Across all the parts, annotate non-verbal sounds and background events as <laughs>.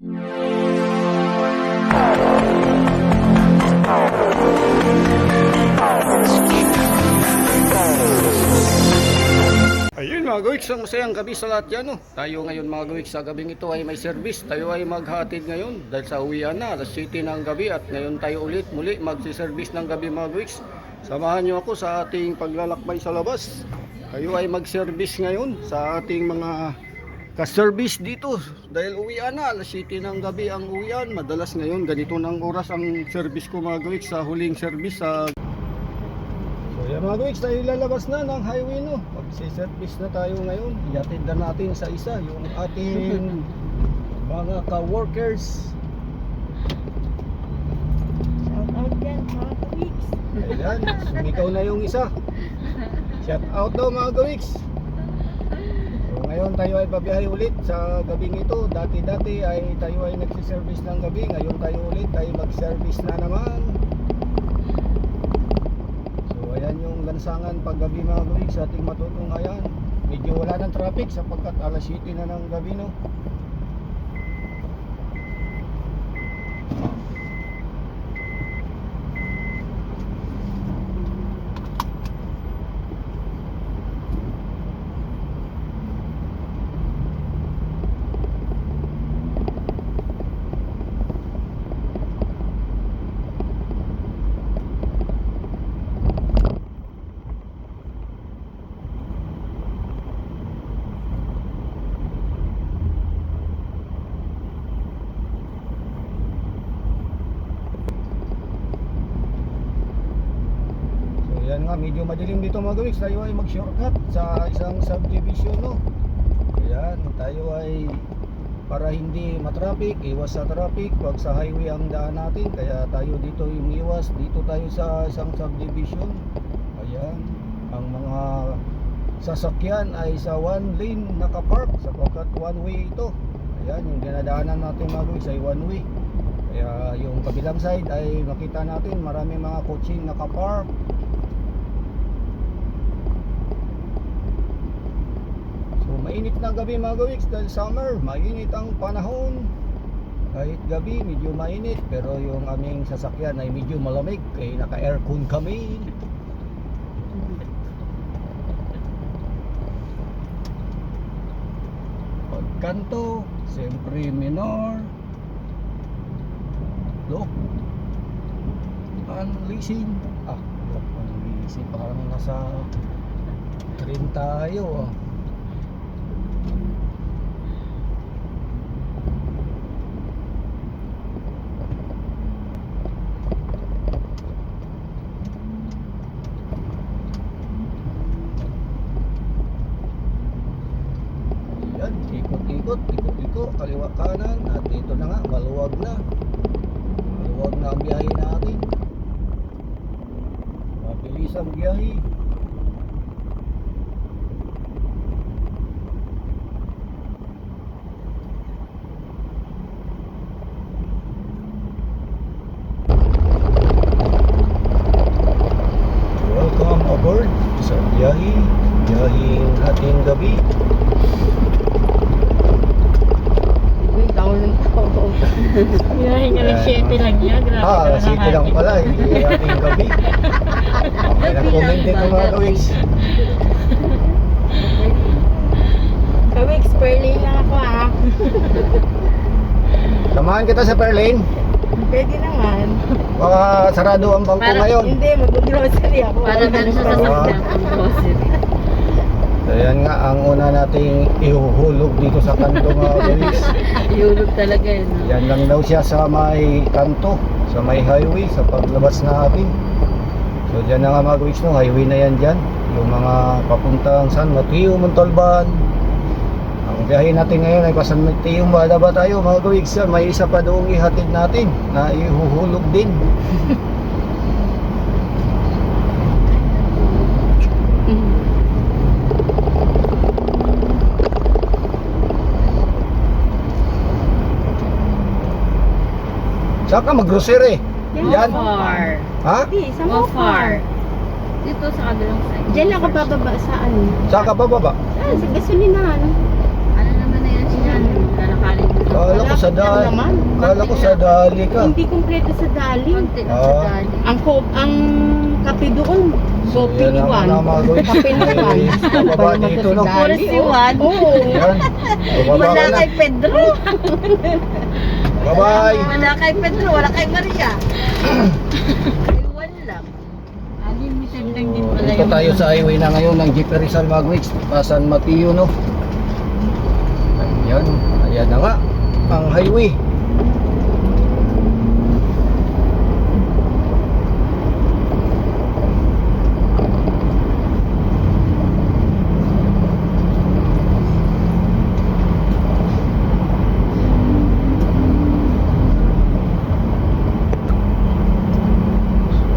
Ayun mga gawiks, ang masayang gabi sa lahat yan. No? Tayo ngayon mga gawiks, sa gabing ito ay may service. Tayo ay maghatid ngayon dahil sa uwian na, alas 7 ng gabi at ngayon tayo ulit muli magsiservice ng gabi mga gawiks. Samahan niyo ako sa ating paglalakbay sa labas. Tayo ay mag-service ngayon sa ating mga ka-service dito dahil uwian na, alas 7 ng gabi ang uwian. Madalas ngayon ganito ng oras ang service ko mga gawiks sa huling service sa So yan mga guwiks, tayo lalabas na ng highway no. Magsiservice na tayo ngayon. Iatid na natin sa isa yung ating <laughs> mga ka-workers. Shout out dyan mga ka-weeks. Ayan, sumikaw na yung isa. <laughs> Shout out daw mga guwiks. Ngayon tayo ay babiyahe ulit sa gabing ito. Dati-dati ay tayo ay nagsiservice ng gabi. Ngayon tayo ulit tayo mag-service na naman. So ayan yung lansangan paggabi mga guwiks sa ating matutunghayan. Medyo wala ng traffic sapagkat alas 7 na ng gabi no. So yan nga, medyo madilim dito mga gawiks. Tayo ay mag-shortcut sa isang subdivision no. Ayan, tayo ay para hindi matraffic, iwas sa traffic pag sa highway ang daan natin. Kaya tayo dito umiwas, dito tayo sa isang subdivision. Ayan, ang mga sasakyan ay sa one lane nakapark sapagkat one way ito. Ayan, yung dinadaanan natin mga gawiks ay one way. Kaya yung kabilang side ay makita natin marami mga coaching nakapark. So mainit na gabi mga gawiks dahil summer, mainit ang panahon. Kahit gabi medyo mainit pero yung aming sasakyan ay medyo malamig kaya naka-aircon kami. Pagkanto, siyempre minor. Look. Unleashing. Ah, look, unleashing. Parang nasa train tayo ah. Yan, ikot-ikot, ikot-ikot, kaliwa kanan at ito na nga, maluwag na. Maluwag na ang biyahe natin. Mabilis ang biyahe. Welcome aboard sa biyahe, biyaheng ating gabi. Uy, tao ng tao. Hinahinga ng 7 lang yan. Grabe Ah, talaga city lang atin. pala, hindi ating gabi. <laughs> Okay, nag-comment din ng mga gawiks. Ka-weeks, Perlin lang ako ah. <laughs> Samahan kita sa Perlane. Pwede naman. Baka sarado ang bangko Para- ngayon. Hindi, mag-grocery ako. Para ganun sa sasakyan ang grocery. So, yan nga ang una nating ihuhulog dito sa kanto mga gawiks. <laughs> Yulog talaga yun. no? Yan lang daw siya sa may kanto, sa may highway, sa paglabas natin. So dyan na nga mga gawiks no, highway na yan dyan. Yung mga papuntang San Mateo, Montalban. Ang biyahe natin ngayon ay pa San Mateo, bala ba tayo mga gawiks yan. May isa pa doong ihatid natin na ihuhulog din. Saan ka mag-grocery? Yan. Far. Ha? Hindi, sa Mofar. far? Dito sa kabilang side. Diyan lang ako bababa sa ano. Saan ka bababa? Ah, sa gasolinahan. Ano naman na yan siya? Lalakarin mo Kala ko sa dali. Kala ko sa dali ka. Hindi kumpleto sa dali. Konti lang Ah. sa dali. Ang ko ang kape doon, kopi Yan ni ang Juan. mga mga gawin. Kape ni Juan. <laughs> Ay, bababa dito, no? Puro si Juan. Oo. Wala ka kay Pedro. <laughs> Bye-bye. Wala kay Pedro, wala kay Maria. Juan lang. Unlimited lang din pala Dito yung- tayo sa highway na ngayon ng Jeep Rizal Magwix, Pasan Mateo, no? Ayan, ayan na nga, ang highway.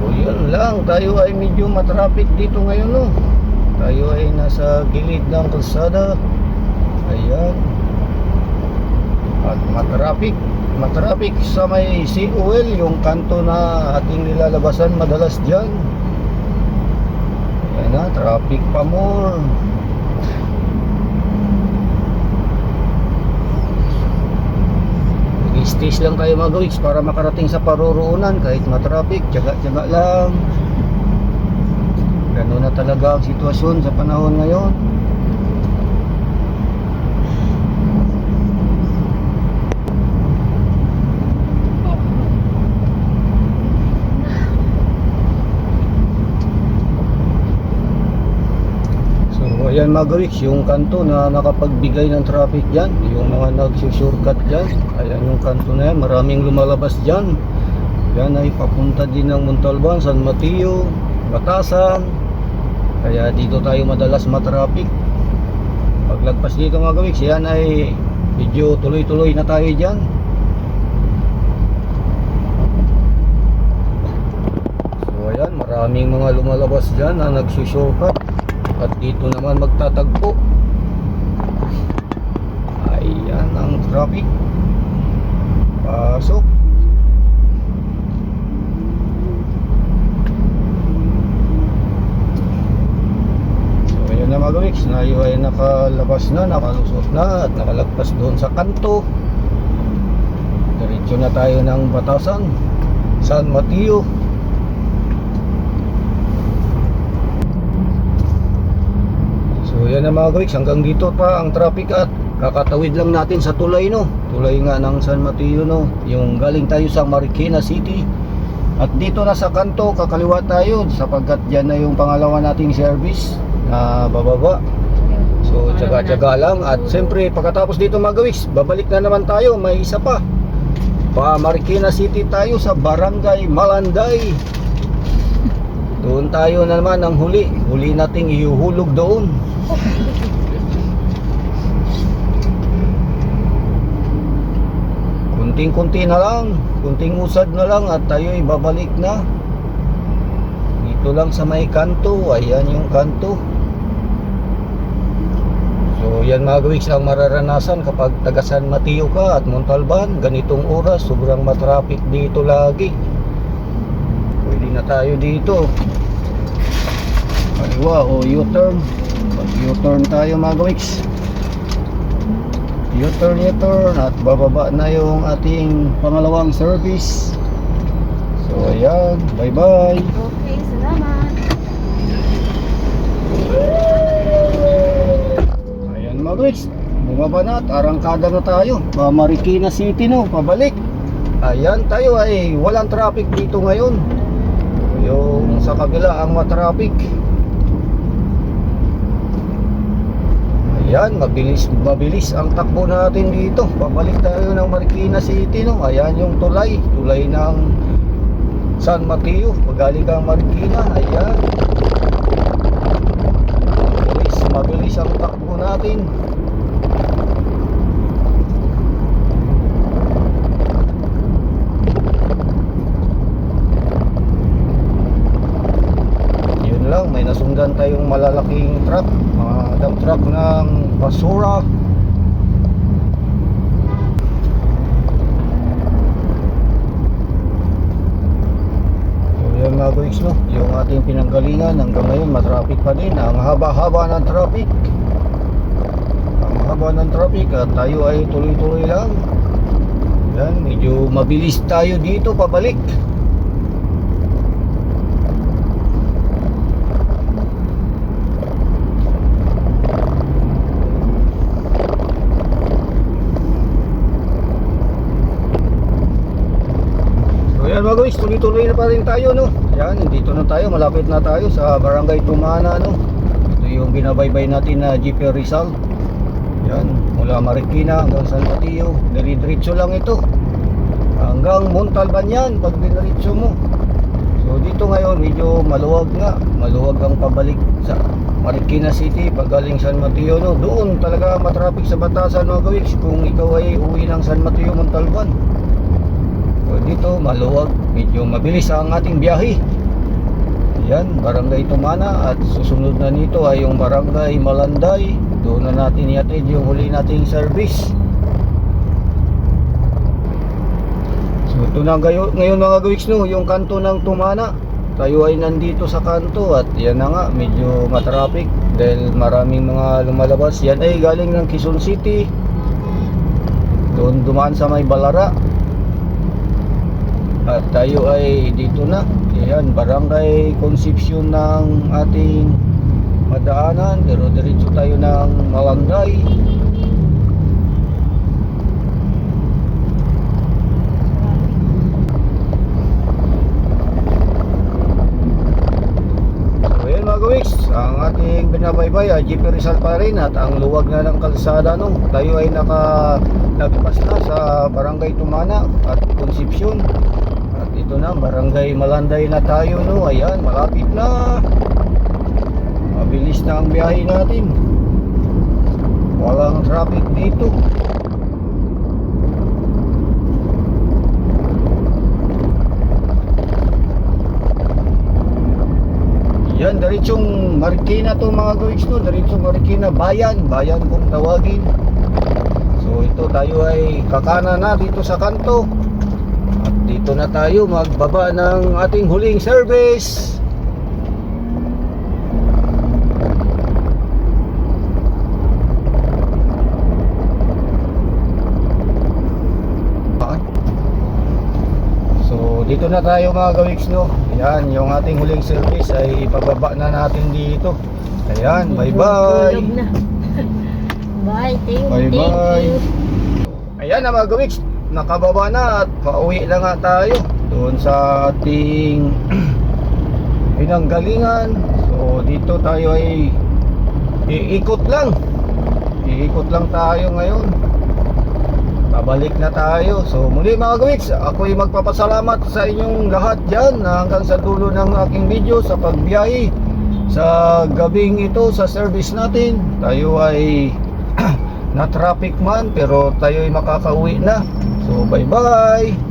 So, yun lang. Tayo ay medyo matraffic dito ngayon, no? Tayo ay nasa gilid ng kalsada. Ayan. At matraffic. Matraffic sa may COL, yung kanto na ating nilalabasan madalas dyan. Ayan na, traffic pa more. Stage lang kayo gawiks para makarating sa paruroonan kahit matraffic, tsaga-tsaga lang. Ganun na talaga ang sitwasyon sa panahon ngayon. Ayan mga gawiks, yung kanto na nakapagbigay ng traffic dyan, yung mga nagsusurkat dyan, ayan yung kanto na yan, maraming lumalabas dyan. Yan ay papunta din ng Montalban, San Mateo, Batasan. Kaya dito tayo madalas matraffic. Paglagpas dito mga gawiks, yan ay medyo tuloy-tuloy na tayo dyan. So ayan, maraming mga lumalabas dyan na nagsusurkat. At dito naman magtatagpo. Ayan ang traffic. Pasok. Ayan na mga gawiks, na iyo ay nakalabas na, nakalusot na at nakalagpas doon sa kanto. Diretso na tayo ng Batasan, San Mateo. So yan na mga guys, hanggang dito pa ang traffic at kakatawid lang natin sa tulay no. Tulay nga ng San Mateo no, yung galing tayo sa Marikina City. At dito na sa kanto, kakaliwa tayo sapagkat dyan na yung pangalawa nating service na bababa. So tsaga-tsaga lang at siyempre pagkatapos dito mga guys, babalik na naman tayo, may isa pa. Pa Marikina City tayo sa Barangay Malanday. Doon tayo na naman ang huli. Huli nating ihuhulog doon. Kunting-kunti na lang. Kunting usad na lang at tayo'y babalik na. Dito lang sa may kanto. Ayan yung kanto. So yan mga gawiks ang mararanasan kapag taga San Mateo ka at Montalban. Ganitong oras, sobrang matraffic dito lagi. Pwede na tayo dito. Kaliwa o U-turn. Pag U-turn tayo mga gawiks. U-turn, U-turn at bababa na yung ating pangalawang service. So ayan, bye-bye. Okay, salamat. Guys, bumaba na at arangkada na tayo. Pa Marikina City no, pabalik. Ayan tayo ay walang traffic dito ngayon. Yung sa kabila ang matraffic. Ayan, mabilis mabilis ang takbo natin dito. Pabalik tayo ng Marikina City no. Ayan yung tulay, tulay ng San Mateo. Pagaling kang Marikina, ayan. Mabilis, ang takbo natin. Yun lang, may nasundan tayong malalaking truck, mga dump truck ng basura. So yun mga guys no, yung ating pinanggalingan hanggang ngayon matraffic pa din. Ang haba-haba ng traffic. Ang haba ng traffic at tayo ay tuloy-tuloy lang. Yan, medyo mabilis tayo dito pabalik. So yan mga guys, tuloy-tuloy na pa rin tayo no. Yan, dito na tayo, malapit na tayo sa Barangay Tumana no. Ito yung binabaybay natin na GP Rizal. Yan, mula Marikina hanggang San Mateo, dire-diretso lang ito. Hanggang Montalban yan pag diniretso mo. So dito ngayon medyo maluwag nga, maluwag ang pabalik sa Marikina City pag galing San Mateo no. Doon talaga matraffic sa batasan mga gawiks kung ikaw ay uwi ng San Mateo Montalban. So dito maluwag, medyo mabilis ang ating biyahe. Yan, Barangay Tumana at susunod na nito ay yung Barangay Malanday. Doon na natin iatid yung huli nating service. So ito na gayo, ngayon mga gawiks no, yung kanto ng Tumana. Tayo ay nandito sa kanto at yan na nga, medyo matraffic dahil maraming mga lumalabas. Yan ay galing ng Quezon City. Doon dumaan sa may Balara. At tayo ay dito na. Ayan, barangay Concepcion ng ating madaanan. Pero diretso tayo ng Malangay. Gawiks, ang ating binabaybay ay GP Rizal pa rin at ang luwag na ng kalsada no. Tayo ay naka nagpas na sa Barangay Tumana at Concepcion. Ito na, Barangay Malanday na tayo no. Ayan, malapit na. Mabilis na ang biyahe natin. Walang traffic dito. Yan, diretsong Marikina to mga guys no. Diretsong Marikina, bayan. Bayan kung tawagin. So ito tayo ay kakana na dito sa kanto. At dito na tayo magbaba ng ating huling service. So dito na tayo mga gawiks no. Ayan, yung ating huling service ay ipababa na natin dito. Ayan, bye bye. <laughs> Bye, thank, Bye, thank bye. you. Ayan na mga gawiks, nakababa na at pauwi na nga tayo doon sa ating <clears throat> pinanggalingan. So dito tayo ay iikot lang. Iikot lang tayo ngayon. Pabalik na tayo. So muli mga gawiks, ako ay magpapasalamat sa inyong lahat dyan hanggang sa dulo ng aking video sa pagbiyahe sa gabing ito sa service natin. Tayo ay <clears throat> na traffic man pero tayo ay makakauwi na. So bye bye.